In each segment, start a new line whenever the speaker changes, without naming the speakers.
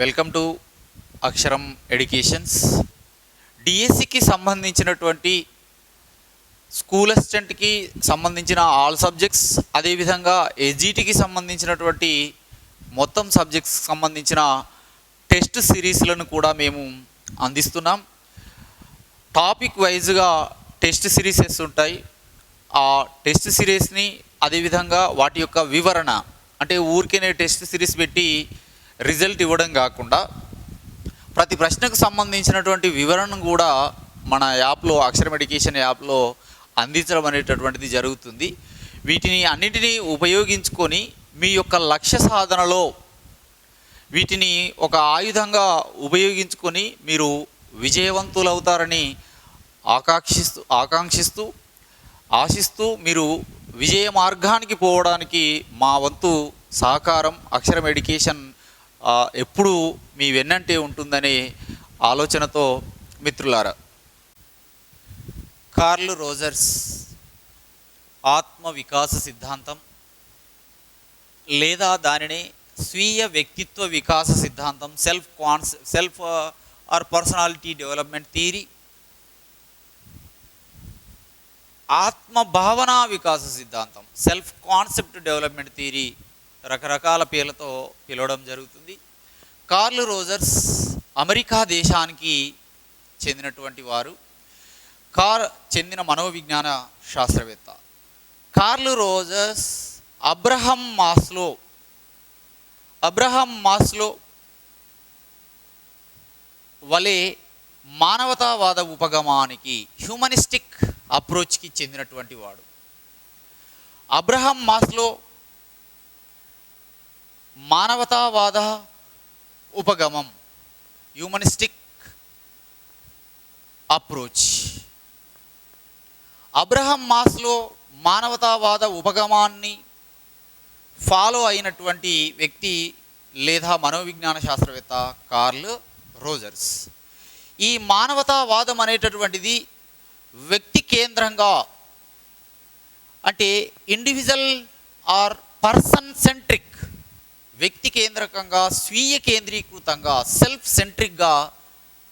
Welcome to అక్షరం educations డిఎస్సికి సంబంధించినటువంటి స్కూల్ అసిస్టెంట్కి సంబంధించిన ఆల్ సబ్జెక్ట్స్ అదేవిధంగా ఎస్జిటికి సంబంధించినటువంటి మొత్తం సబ్జెక్ట్స్ సంబంధించిన టెస్ట్ సిరీస్లను కూడా మేము అందిస్తున్నాం. టాపిక్ వైజ్గా టెస్ట్ సిరీసెస్ ఉంటాయి. ఆ టెస్ట్ సిరీస్ని అదేవిధంగా వాటి యొక్క వివరణ అంటే ఊరికేనే టెస్ట్ సిరీస్ పెట్టి రిజల్ట్ ఇవ్వడం కాకుండా ప్రతి ప్రశ్నకు సంబంధించినటువంటి వివరణను కూడా మన యాప్లో అక్షరం ఎడ్యుకేషన్ యాప్లో అందించడం అనేటటువంటిది జరుగుతుంది. వీటిని అన్నిటినీ ఉపయోగించుకొని మీ యొక్క లక్ష్య సాధనలో వీటిని ఒక ఆయుధంగా ఉపయోగించుకొని మీరు విజయవంతులవుతారని ఆకాంక్షిస్తూ ఆకాంక్షిస్తూ ఆశిస్తూ మీరు విజయ మార్గానికి పోవడానికి మా వంతు సహకారం అక్షరం ఎడ్యుకేషన్ ఎప్పుడూ మీ వెన్నంటే ఉంటుందనే ఆలోచనతో మిత్రులారా కార్ల్ రోజర్స్ ఆత్మ వికాస సిద్ధాంతం లేదా దానిని స్వీయ వ్యక్తిత్వ వికాస సిద్ధాంతం self cons self or personality development theory ఆత్మ భావన వికాస సిద్ధాంతం సెల్ఫ్ కాన్సెప్ట్ డెవలప్మెంట్ థియరీ రకరకాల పేర్లతో పిలవడం జరుగుతుంది. కార్ల్ రోజర్స్ అమెరికా దేశానికి చెందినటువంటి వారు. కార్ చెందిన మనోవిజ్ఞాన శాస్త్రవేత్త. Carl Rogers Abraham Maslow Abraham Maslow వలె మానవతావాద ఉపగమానికి హ్యూమనిస్టిక్ అప్రోచ్కి చెందినటువంటి వాడు. అబ్రహం మాస్లో మానవతావాద ఉపగమం హ్యూమనిస్టిక్ అప్రోచ్ అబ్రహం మాస్లో మానవతావాద ఉపగమాన్ని ఫాలో అయినటువంటి వ్యక్తి లేదా మనోవిజ్ఞాన శాస్త్రవేత్త కార్ల్ రోజర్స్. ఈ మానవతావాదం అనేటటువంటిది వ్యక్తి కేంద్రంగా అంటే ఇండివిజువల్ ఆర్ పర్సన్ సెంట్రిక్ వ్యక్తి కేంద్రకంగా స్వీయ కేంద్రీకృతంగా సెల్ఫ్ సెంట్రిక్గా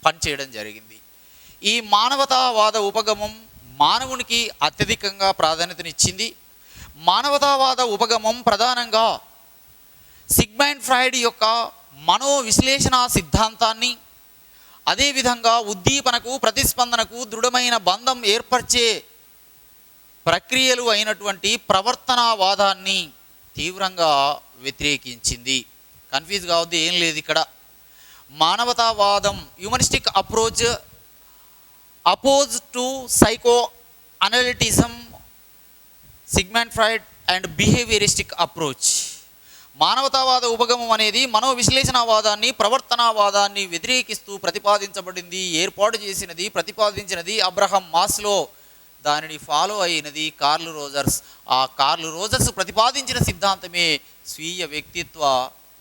పనిచేయడం జరిగింది. ఈ మానవతావాద ఉపగమం మానవునికి అత్యధికంగా ప్రాధాన్యతనిచ్చింది. మానవతావాద ఉపగమం ప్రధానంగా సిగ్మైండ్ ఫ్రాయిడ్ యొక్క మనో విశ్లేషణ సిద్ధాంతాన్ని అదేవిధంగా ఉద్దీపనకు ప్రతిస్పందనకు దృఢమైన బంధం ఏర్పరిచే ప్రక్రియలు అయినటువంటి ప్రవర్తనావాదాన్ని తీవ్రంగా వ్యతిరేకించింది. కన్ఫ్యూజ్ కావద్దు ఏం లేదు ఇక్కడ. మానవతావాదం humanistic approach oppose to psycho analytism Sigmund Freud and behavioristic approach మానవతావాద ఉపగమం అనేది మనో విశ్లేషణవాదాన్ని ప్రవర్తనావాదాన్ని వ్యతిరేకిస్తూ ప్రతిపాదించబడింది ఏర్పాటు చేసినది ప్రతిపాదించినది అబ్రహం మాస్లో. దానిని ఫాలో అయినది కార్లు రోజర్స్. ఆ కార్లు రోజర్స్ ప్రతిపాదించిన సిద్ధాంతమే స్వీయ వ్యక్తిత్వ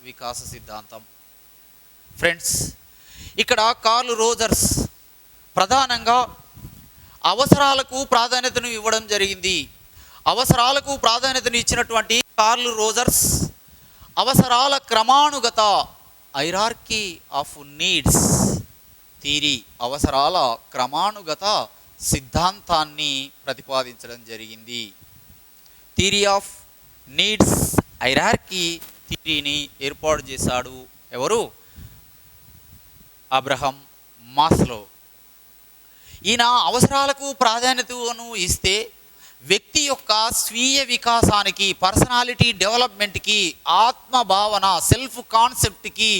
వికాస సిద్ధాంతం. ఫ్రెండ్స్ ఇక్కడ కార్లు రోజర్స్ ప్రధానంగా అవసరాలకు ప్రాధాన్యతను ఇవ్వడం జరిగింది. అవసరాలకు ప్రాధాన్యతను ఇచ్చినటువంటి కార్లు రోజర్స్ అవసరాల క్రమానుగత ఐరార్కీ ఆఫ్ నీడ్స్ తీరి అవసరాల క్రమానుగత సిద్ధాంతాన్ని ప్రతిపాదించడం జరిగింది. థీరీ ఆఫ్ నీడ్స్ ఐరార్కీ థిరీని ఏర్పాటు చేశాడు ఎవరు? Abraham Maslow. ఈయన అవసరాలకు ప్రాధాన్యతను ఇస్తే వ్యక్తి యొక్క స్వీయ వికాసానికి పర్సనాలిటీ డెవలప్మెంట్కి ఆత్మభావన సెల్ఫ్ కాన్సెప్ట్కి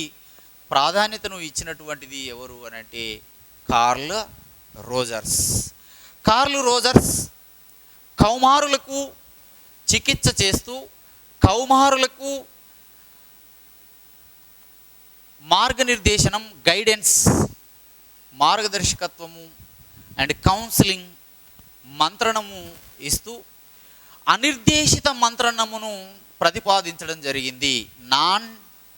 ప్రాధాన్యతను ఇచ్చినటువంటిది ఎవరు అని అంటే కార్ల్ రోజర్స్. కార్ల్ రోజర్స్ కౌమారులకు చికిత్స చేస్తూ కౌమారులకు మార్గనిర్దేశనం గైడెన్స్ మార్గదర్శకత్వము అండ్ కౌన్సిలింగ్ మంత్రణము ఇస్తూ అనిర్దేశిత మంత్రణమును ప్రతిపాదించడం జరిగింది. నాన్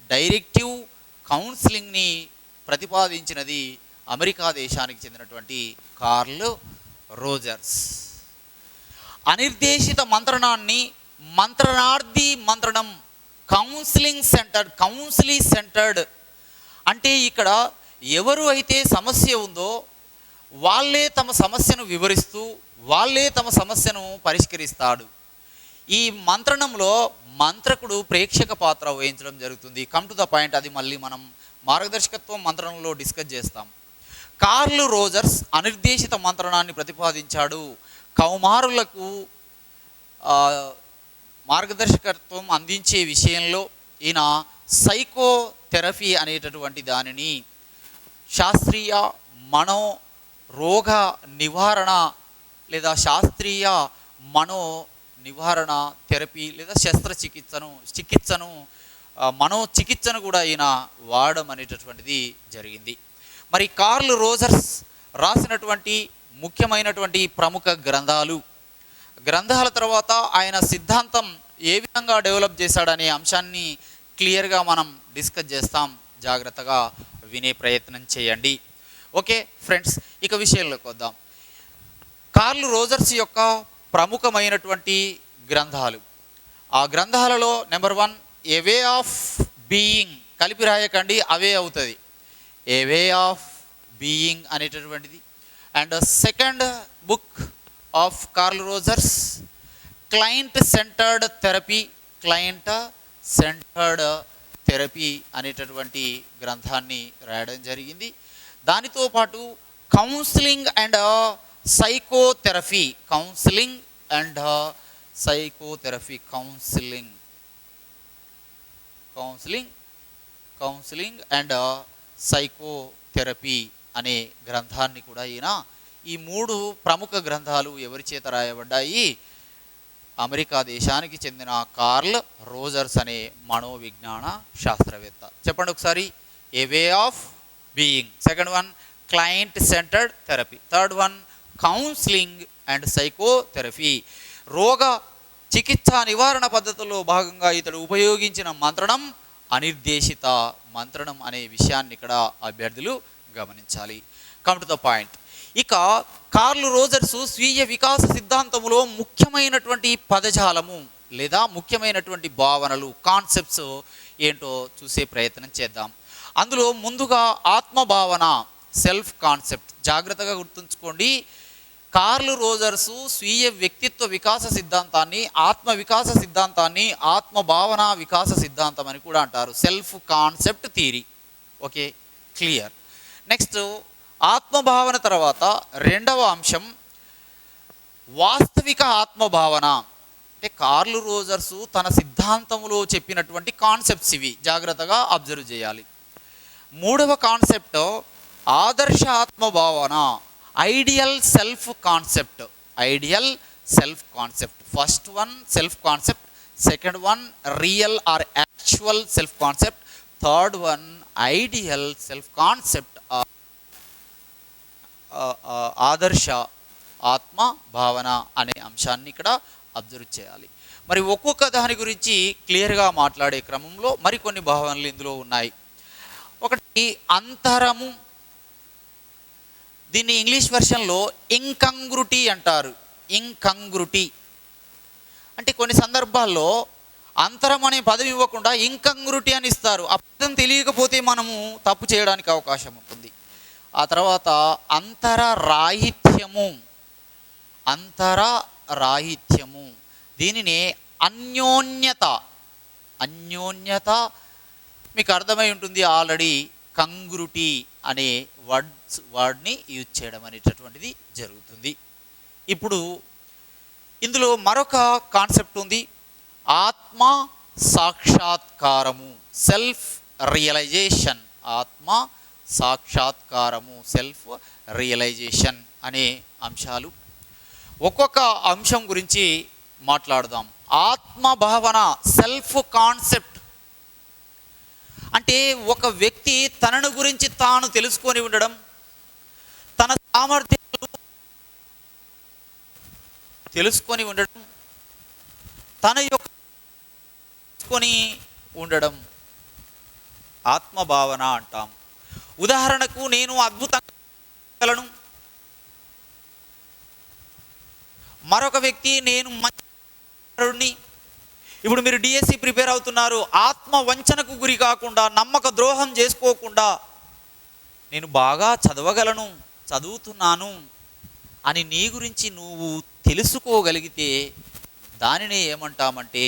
డైరెక్టివ్ కౌన్సిలింగ్ని ప్రతిపాదించినది అమెరికా దేశానికి చెందినటువంటి కార్ల్ రోజర్స్. అనిర్దేశిత మంత్రణాన్ని మంత్రణార్థి మంత్రణం కౌన్సిలింగ్ సెంటర్డ్ కౌన్సిలింగ్ సెంటర్డ్ అంటే ఇక్కడ ఎవరు అయితే సమస్య ఉందో వాళ్ళే తమ సమస్యను వివరిస్తూ వాళ్ళే తమ సమస్యను పరిష్కరిస్తాడు. ఈ మంత్రణంలో మంత్రకుడు ప్రేక్షక పాత్ర వహించడం జరుగుతుంది. కమ్ టు ద పాయింట్ అది మళ్ళీ మనం మార్గదర్శకత్వం మంత్రణంలో డిస్కస్ చేస్తాం. కార్ల్ రోజర్స్ అనిర్దేశిత మంత్రణాన్ని ప్రతిపాదించాడు. కౌమారులకు మార్గదర్శకత్వం అందించే విషయంలో ఈయన సైకోథెరపీ అనేటటువంటి దానిని శాస్త్రీయ మనో రోగ నివారణ లేదా శాస్త్రీయ మనో నివారణ థెరపీ లేదా శస్త్రచికిత్సను చికిత్సను మనో చికిత్సను కూడా ఈయన వాడడం అనేటటువంటిది జరిగింది. మరి కార్ల్ రోజర్స్ రాసినటువంటి ముఖ్యమైనటువంటి ప్రముఖ గ్రంథాలు. గ్రంథాల తర్వాత ఆయన సిద్ధాంతం ఏ విధంగా డెవలప్ చేశాడనే అంశాన్ని క్లియర్గా మనం డిస్కస్ చేస్తాం. జాగ్రత్తగా వినే ప్రయత్నం చేయండి. ఓకే ఫ్రెండ్స్ ఇక విషయంలోకి వద్దాం. కార్ల్ రోజర్స్ యొక్క ప్రముఖమైనటువంటి గ్రంథాలు. ఆ గ్రంథాలలో number one a way of being కలిపి రాయకండి అవే అవుతుంది. ఏ వే ఆఫ్ బీయింగ్ అనేటటువంటిది. And second book of Carl Rogers client centred therapy client centred therapy అనేటటువంటి గ్రంథాన్ని రాయడం జరిగింది. దానితో పాటు counselling and psychotherapy counselling and psychotherapy counselling counselling counselling and psychotherapy అనే గ్రంథాన్ని కూడా ఈయన ఈ మూడు ప్రముఖ గ్రంథాలు ఎవరి చేత రాయబడ్డాయి? అమెరికా దేశానికి చెందిన కార్ల్ రోజర్స్ అనే మనోవిజ్ఞాన శాస్త్రవేత్త. చెప్పండి ఒకసారి. A way of being second one client centred therapy third one counselling and psychotherapy రోగ చికిత్స నివారణ పద్ధతుల్లో భాగంగా ఇతడు ఉపయోగించిన మంత్రణం అనిర్దేశిత మంత్రణం అనే విషయాన్ని ఇక్కడ అభ్యర్థులు గమనించాలి. కమ్ టు ద పాయింట్ ఇక కార్లు రోజర్సు స్వీయ వికాస సిద్ధాంతములో ముఖ్యమైనటువంటి పదజాలము లేదా ముఖ్యమైనటువంటి భావనలు కాన్సెప్ట్స్ ఏంటో చూసే ప్రయత్నం చేద్దాం. అందులో ముందుగా ఆత్మభావన సెల్ఫ్ కాన్సెప్ట్ జాగ్రత్తగా గుర్తుంచుకోండి. కార్లు రోజర్సు స్వీయ వ్యక్తిత్వ వికాస సిద్ధాంతాన్ని ఆత్మ వికాస సిద్ధాంతాన్ని ఆత్మ భావన వికాస సిద్ధాంతం అని కూడా అంటారు. Self concept theory okay? Clear. Next ఆత్మభావన తర్వాత రెండవ అంశం వాస్తవిక ఆత్మభావన అంటే కార్లు రోజర్సు తన సిద్ధాంతంలో చెప్పినటువంటి కాన్సెప్ట్స్ ఇవి. జాగ్రత్తగా అబ్జర్వ్ చేయాలి. మూడవ కాన్సెప్ట్ ఆదర్శ ఆత్మభావన ideal self concept ideal self concept first one self concept second one real or actual self concept third one ideal self concept ఆదర్శ ఆత్మ భావన అనే అంశాన్ని ఇక్కడ అబ్జర్వ్ చేయాలి. మరి ఒక్కొక్క దాని గురించి క్లియర్గా మాట్లాడే క్రమంలో మరికొన్ని భావనలు ఇందులో ఉన్నాయి. ఒకటి అంతరము దీన్ని ఇంగ్లీష్ వెర్షన్లో ఇంకంగ్రుటీ అంటారు. ఇంకంగ్రుటీ. అంటే కొన్ని సందర్భాల్లో అంతరం అనే పదవి ఇవ్వకుండా ఇంకంగ్రుటీ అని ఇస్తారు. అర్థం తెలియకపోతే మనము తప్పు చేయడానికి అవకాశం ఉంటుంది. ఆ తర్వాత అంతర రాహిత్యము. అంతర రాహిత్యము. దీనినే అన్యోన్యత. అన్యోన్యత మీకు అర్థమై ఉంటుంది ఆల్రెడీ కంగ్రుటీ అనే వర్డ్స్ వర్డ్ని యూజ్ చేయడం అనేటటువంటిది జరుగుతుంది. ఇప్పుడు ఇందులో మరొక కాన్సెప్ట్ ఉంది. ఆత్మ సాక్షాత్కారము సెల్ఫ్ రియలైజేషన్. ఆత్మ సాక్షాత్కారము సెల్ఫ్ రియలైజేషన్ అనే అంశాలు. ఒక్కొక్క అంశం గురించి మాట్లాడదాం. ఆత్మ భావన సెల్ఫ్ కాన్సెప్ట్ అంటే ఒక వ్యక్తి తనను గురించి తాను తెలుసుకొని ఉండడం తన సామర్థ్యాలు తెలుసుకొని ఉండడం తన యొక్క తెలుసుకొని ఉండడం ఆత్మభావన అంటాం. ఉదాహరణకు నేను అద్భుతంగా మరొక వ్యక్తి నేను మంచి ఇప్పుడు మీరు డిఎస్సి ప్రిపేర్ అవుతున్నారు ఆత్మ వంచనకు గురి కాకుండా నమ్మక ద్రోహం చేసుకోకుండా నేను బాగా చదవగలను చదువుతున్నాను అని నీ గురించి నువ్వు తెలుసుకోగలిగితే దానిని ఏమంటామంటే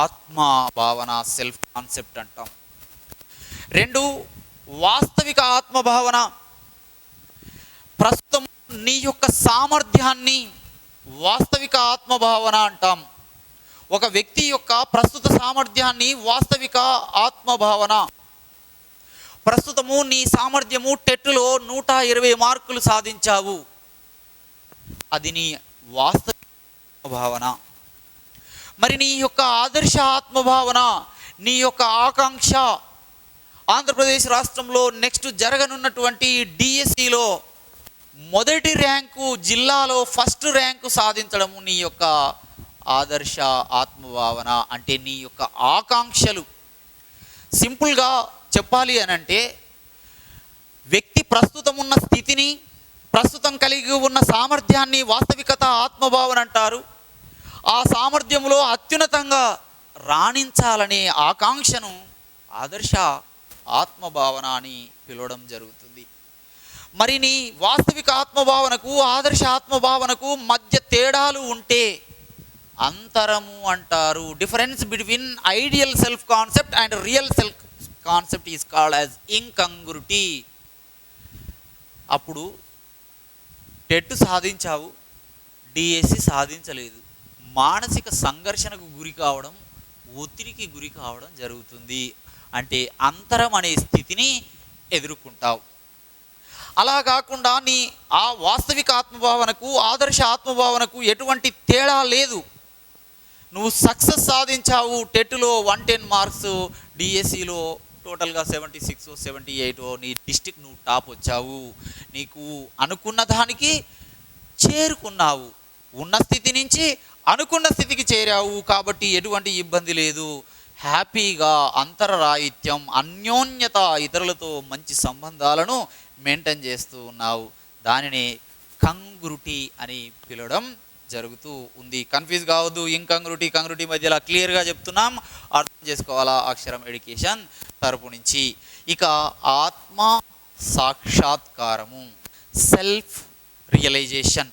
ఆత్మ భావన సెల్ఫ్ కాన్సెప్ట్ అంటాం. రెండు వాస్తవిక ఆత్మభావన ప్రస్తుతం నీ యొక్క సామర్థ్యాన్ని వాస్తవిక ఆత్మభావన అంటాం. ఒక వ్యక్తి యొక్క ప్రస్తుత సామర్థ్యాన్ని వాస్తవిక ఆత్మభావన. ప్రస్తుతము నీ సామర్థ్యము టెట్టులో నూట ఇరవై మార్కులు సాధించావు. అది నీ వాస్తవిక భావన మరి నీ యొక్క ఆదర్శ ఆత్మభావన నీ యొక్క ఆకాంక్ష ఆంధ్రప్రదేశ్ రాష్ట్రంలో నెక్స్ట్ జరగనున్నటువంటి డిఎస్సిలో మొదటి ర్యాంకు జిల్లాలో ఫస్ట్ ర్యాంకు సాధించడము నీ యొక్క ఆదర్శ ఆత్మభావన అంటే నీ యొక్క ఆకాంక్షలు. సింపుల్గా చెప్పాలి అని అంటే వ్యక్తి ప్రస్తుతం ఉన్న స్థితిని ప్రస్తుతం కలిగి ఉన్న సామర్థ్యాన్ని వాస్తవికత ఆత్మభావన అంటారు. ఆ సామర్థ్యంలో అత్యున్నతంగా రాణించాలనే ఆకాంక్షను ఆదర్శ ఆత్మభావన అని పిలవడం జరుగుతుంది. మరి నీ వాస్తవిక ఆత్మభావనకు ఆదర్శ ఆత్మభావనకు మధ్య తేడాలు ఉంటే అంతరము అంటారు. Difference between ideal self concept and real self concept is called as incongruity అప్పుడు టెట్ సాధించావు డిఎస్సి సాధించలేదు. మానసిక సంఘర్షణకు గురి కావడం ఒత్తిడికి గురి కావడం జరుగుతుంది. అంటే అంతరం అనే స్థితిని ఎదుర్కొంటావు. అలా కాకుండా నీ ఆ వాస్తవిక ఆత్మభావనకు ఆదర్శ ఆత్మభావనకు ఎటువంటి తేడా లేదు. నువ్వు సక్సెస్ సాధించావు టెట్లో వన్ టెన్ మార్క్స్ డిఎస్సిలో టోటల్గా సెవెంటీ సిక్స్ సెవెంటీ ఎయిట్ నీ డిస్టిక్ నువ్వు టాప్ వచ్చావు. నీకు అనుకున్న దానికి చేరుకున్నావు. ఉన్న స్థితి నుంచి అనుకున్న స్థితికి చేరావు కాబట్టి ఎటువంటి ఇబ్బంది లేదు. హ్యాపీగా అంతరరాహిత్యం అన్యోన్యత ఇతరులతో మంచి సంబంధాలను మెయింటైన్ చేస్తూ ఉన్నావు. దానిని కంగ్రుటి అని పిలవడం జరుగుతూ ఉంది. కన్ఫ్యూజ్ కావద్దు ఇంకంగ్రుటి కంగ్రుటి మధ్యలో క్లియర్గా చెప్తున్నాం. అర్థం చేసుకోవాలా అక్షరం ఎడ్యుకేషన్ తరపు నుంచి. ఇక ఆత్మ సాక్షాత్కారము సెల్ఫ్ రియలైజేషన్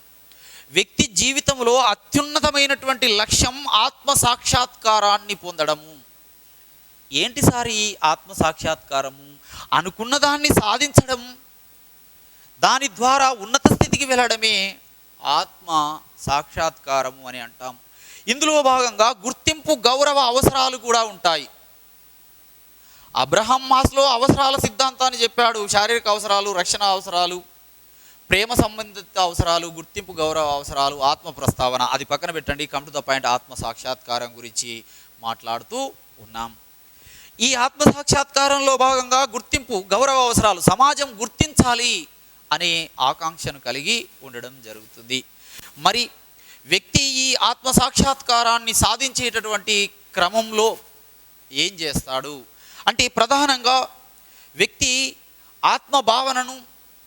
వ్యక్తి జీవితంలో అత్యున్నతమైనటువంటి లక్ష్యం ఆత్మ సాక్షాత్కారాన్ని పొందడము. ఏంటి సార్ ఈ ఆత్మ సాక్షాత్కారము? అనుకున్న దాన్ని సాధించడం దాని ద్వారా ఉన్నత స్థితికి వెళ్ళడమే ఆత్మ సాక్షాత్కారము అని అంటాం. ఇందులో భాగంగా గుర్తింపు గౌరవ అవసరాలు కూడా ఉంటాయి. అబ్రహం మాస్లో అవసరాల సిద్ధాంతాన్ని చెప్పాడు. శారీరక అవసరాలు రక్షణ అవసరాలు ప్రేమ సంబంధిత అవసరాలు గుర్తింపు గౌరవ అవసరాలు ఆత్మ ప్రస్తావన. అది పక్కన పెట్టండి. కమ్ టు ద పాయింట్ ఆత్మ సాక్షాత్కారం గురించి మాట్లాడుతూ ఉన్నాం. ఈ ఆత్మ సాక్షాత్కారంలో భాగంగా గుర్తింపు గౌరవ అవసరాలు సమాజం గుర్తించాలి. అనే ఆకాంక్షను కలిగి ఉండడం జరుగుతుంది. మరి వ్యక్తి ఈ ఆత్మ సాక్షాత్కారాన్ని సాధించేటటువంటి క్రమంలో ఏం చేస్తాడు? అంటే ప్రధానంగా వ్యక్తి ఆత్మ భావనను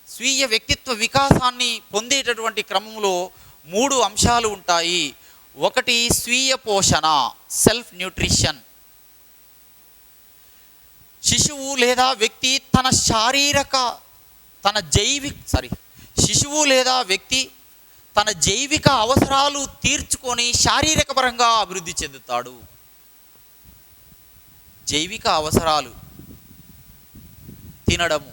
స్వీయ వ్యక్తిత్వ వికాసాన్ని పొందేటటువంటి క్రమంలో మూడు అంశాలు ఉంటాయి. ఒకటి స్వీయ పోషణ సెల్ఫ్ న్యూట్రిషన్. శిశువు లేదా వ్యక్తి తన శారీరక తన జైవిక సారీ శిశువు లేదా వ్యక్తి తన జైవిక అవసరాలు తీర్చుకొని శారీరక పరంగా అభివృద్ధి చెందుతాడు. జైవిక అవసరాలు తినడము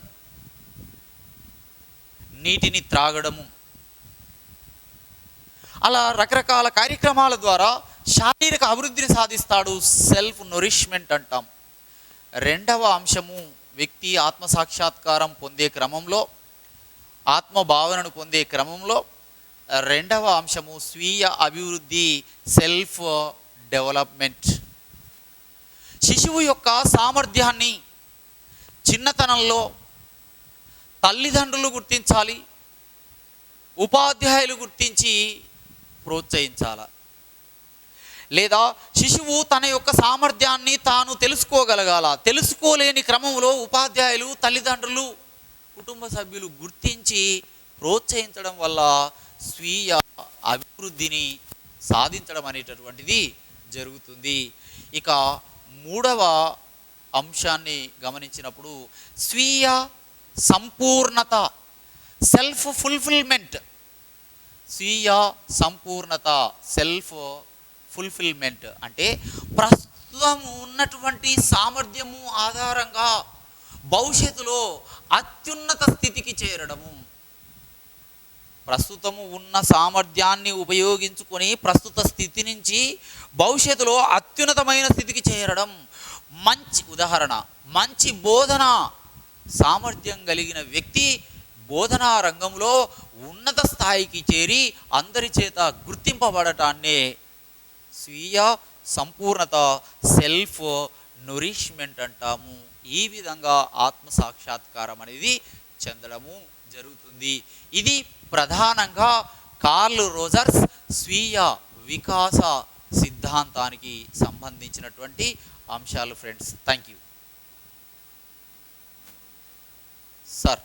నీటిని త్రాగడము అలా రకరకాల కార్యక్రమాల ద్వారా శారీరక అభివృద్ధిని సాధిస్తాడు సెల్ఫ్ నొరిష్మెంట్ అంటాం. రెండవ అంశము వ్యక్తి ఆత్మ సాక్షాత్కారం పొందే క్రమంలో ఆత్మ భావనను పొందే క్రమంలో రెండవ అంశము స్వీయ అభివృద్ధి సెల్ఫ్ డెవలప్మెంట్. శిశువు యొక్క సామర్థ్యాన్ని చిన్నతనంలో తల్లిదండ్రులు గుర్తించాలి ఉపాధ్యాయులు గుర్తించి ప్రోత్సహించాలి. లేదా శిశువు తన యొక్క సామర్థ్యాన్ని తాను తెలుసుకోగలగాల. తెలుసుకోలేని క్రమంలో ఉపాధ్యాయులు తల్లిదండ్రులు కుటుంబ సభ్యులు గుర్తించి ప్రోత్సహించడం వల్ల స్వీయ అభివృద్ధిని సాధించడం అనేటటువంటిది జరుగుతుంది. ఇక మూడవ అంశాన్ని గమనించినప్పుడు స్వీయ సంపూర్ణత సెల్ఫ్ ఫుల్ఫిల్మెంట్ స్వీయ సంపూర్ణత సెల్ఫ్ ఫుల్ఫిల్మెంట్ అంటే ప్రస్తుతం ఉన్నటువంటి సామర్థ్యము ఆధారంగా భవిష్యత్తులో అత్యున్నత స్థితికి చేరడము. ప్రస్తుతము ఉన్న సామర్థ్యాన్ని ఉపయోగించుకొని ప్రస్తుత స్థితి నుంచి భవిష్యత్తులో అత్యున్నతమైన స్థితికి చేరడం మంచి ఉదాహరణ మంచి బోధన. సామర్థ్యం కలిగిన వ్యక్తి బోధనా రంగంలో ఉన్నత స్థాయికి చేరి అందరి చేత గుర్తింపబడటాన్నే స్వీయ సంపూర్ణత సెల్ఫ్ నొరిష్మెంట్ అంటాము. ఈ విధంగా ఆత్మ సాక్షాత్కారం అనేది చెందడము జరుగుతుంది. ఇది ప్రధానంగా కార్ల్ రోజర్స్ స్వీయ వికాస సిద్ధాంతానికి సంబంధించినటువంటి అంశాలు ఫ్రెండ్స్ థ్యాంక్ యూ సార్